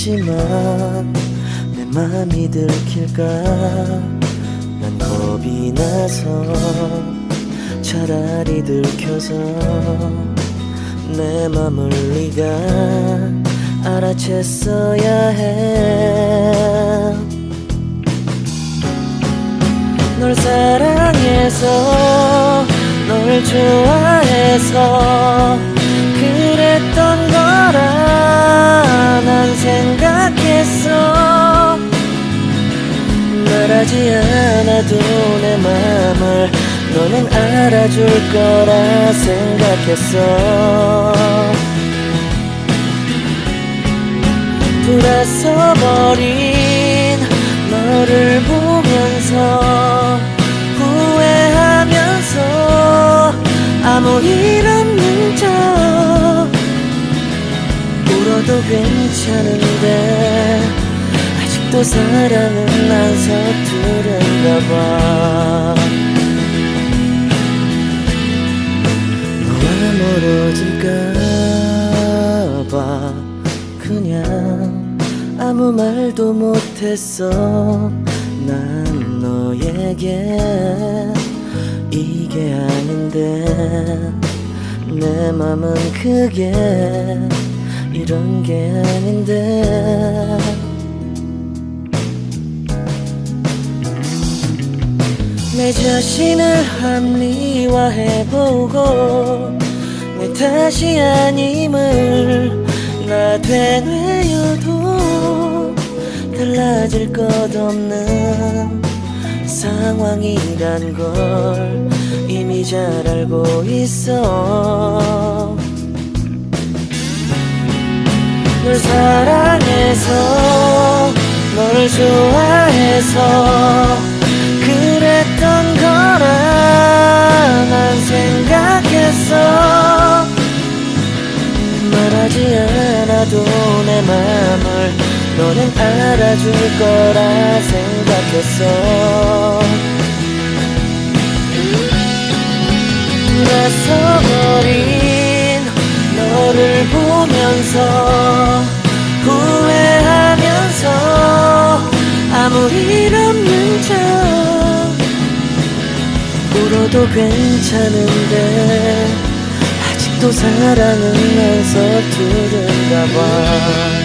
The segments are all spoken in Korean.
었지만 내 맘이 들킬까? 난 겁이 나서 차라리 들켜서 내 맘을 네가 알아챘어야 해. 널 사랑해서 널 좋아해서 않아도 내 맘을 너는 알아줄 거라 생각했어. 돌아서 버린 너를 보면서 후회하면서 아무 일 없는 척 울어도 괜찮은데 아직도 사랑은 안 서투 그냥 아무 말도 못했어. 난 너에게 이게 아닌데. 내 맘은 그게 이런 게 아닌데. 내 자신을 합리화해보고 내 탓이 아님을 나 되뇌어도 달라질 것 없는 상황이란 걸 이미 잘 알고 있어. 널 사랑해서 널 좋아해서 그랬던 거라 난 생각 않아도 내 맘을 너는 알아줄 거라 생각했어. 돌아서버린 너를 보면서 후회하면서 아무 일 없는 척 울어도 괜찮은데 아직도 사랑은 안 서투른가 봐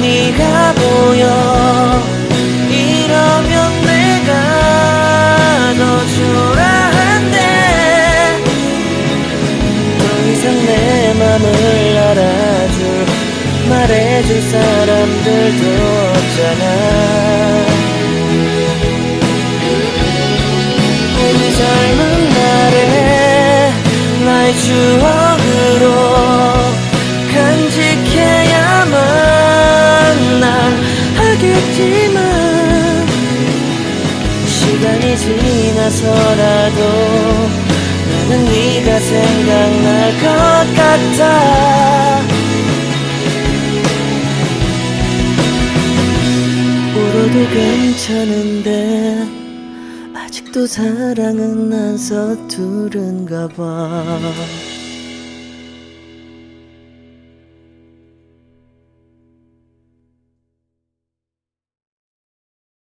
네가 보여. 이러면 내가 더 초라한데 더 이상 내 맘을 알아줄 말해줄 사람들도 없잖아. 우리 젊은 날에 나의 추억 나서라도 나는 네가 생각날 것 같아. 울어도 괜찮은데 아직도 사랑은 안 서투른가 봐